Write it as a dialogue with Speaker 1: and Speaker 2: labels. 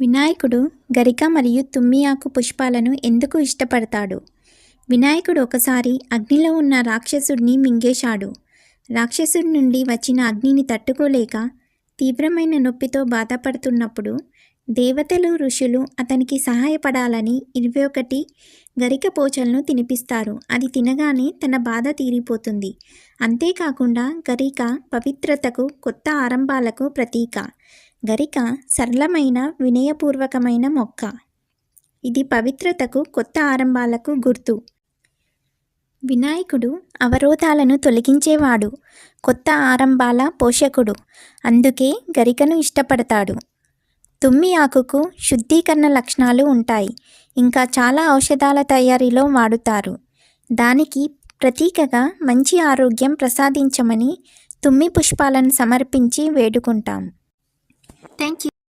Speaker 1: వినాయకుడు గరిక మరియు తుమ్మి ఆకు పుష్పాలను ఎందుకు ఇష్టపడతాడు? వినాయకుడు ఒకసారి అగ్నిలో ఉన్న రాక్షసుడిని మింగేశాడు. రాక్షసుడి నుండి వచ్చిన అగ్నిని తట్టుకోలేక తీవ్రమైన నొప్పితో బాధపడుతున్నప్పుడు దేవతలు ఋషులు అతనికి సహాయపడాలని ఇరవై ఒకటి గరిక పోచలను తినిపిస్తారు. అది తినగానే తన బాధ తీరిపోతుంది. అంతేకాకుండా గరిక పవిత్రతకు కొత్త ఆరంభాలకు ప్రతీక. గరిక సరళమైన వినయపూర్వకమైన మొక్క. ఇది పవిత్రతకు కొత్త ఆరంభాలకు గుర్తు. వినాయకుడు అవరోధాలను తొలగించేవాడు. కొత్త ఆరంభాల పోషకుడు. అందుకే గరికను ఇష్టపడతాడు. తుమ్మి ఆకుకు శుద్ధీకరణ లక్షణాలు ఉంటాయి. ఇంకా చాలా ఔషధాల తయారీలో వాడుతారు. దానికి ప్రతీకగా మంచి ఆరోగ్యం ప్రసాదించమని తుమ్మి పుష్పాలను సమర్పించి వేడుకుంటాం. Thank you.